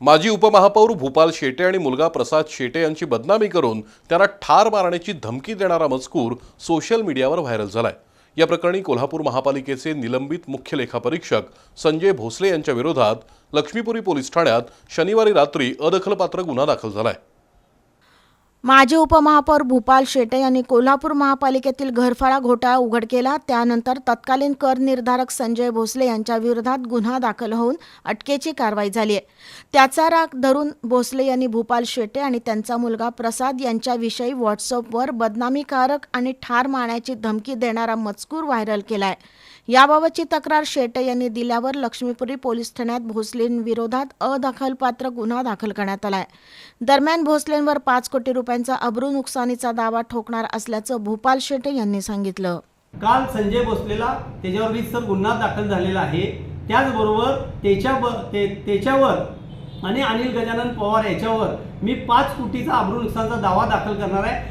माजी उपमहापौर भूपाल शेटे आणि मुलगा प्रसाद शेटे यांची बदनामी करून त्यांना ठार मारण्याची धमकी देणारा मजकूर सोशल मीडियावर व्हायरल झालाय. या प्रकरणी कोल्हापूर महापालिकेचे निलंबित मुख्य लेखापरीक्षक संजय भोसले यांच्या विरोधात लक्ष्मीपुरी पोलीस ठाण्यात शनिवारी रात्री अदखलपात्र गुन्हा दाखल झालाय. माजी उपमहापौर भूपाल शेटे यांनी कोल्हापूर महापालिकेतील घरफाळा घोटाळा उघड केला. त्यानंतर तत्कालीन कर निर्धारक संजय भोसले यांच्या विरोधात गुन्हा दाखल होऊन अटकेची कारवाई झाली आहे. त्याचा राग धरून भोसले यांनी भूपाल शेटे आणि त्यांचा मुलगा प्रसाद यांच्याविषयी व्हॉट्सअपवर बदनामीकारक आणि ठार मारण्याची धमकी देणारा मजकूर व्हायरल केला आहे याबाबतची तक्रार शेटे यांनी दिल्यावर लक्ष्मीपुरी पोलीस ठाण्यात भोसलेंविरोधात अदखलपात्र गुन्हा दाखल करण्यात आला आहे दरम्यान भोसलेंवर पाच कोटी रुपयांचा अब्रू नुकसानीचा दावा ठोकणार असल्याचं भोपाल शेटे यांनी सांगितलं. काल संजय भोसलेला त्याच्यावर रीतसर गुन्हा दाखल झालेला आहे. त्याचबरोबर त्याच्या त्याच्यावर आणि अनिल गजानन पवार याच्यावर मी पाच कोटीचा अब्रू नुकसानचा दावा दाखल करणार आहे.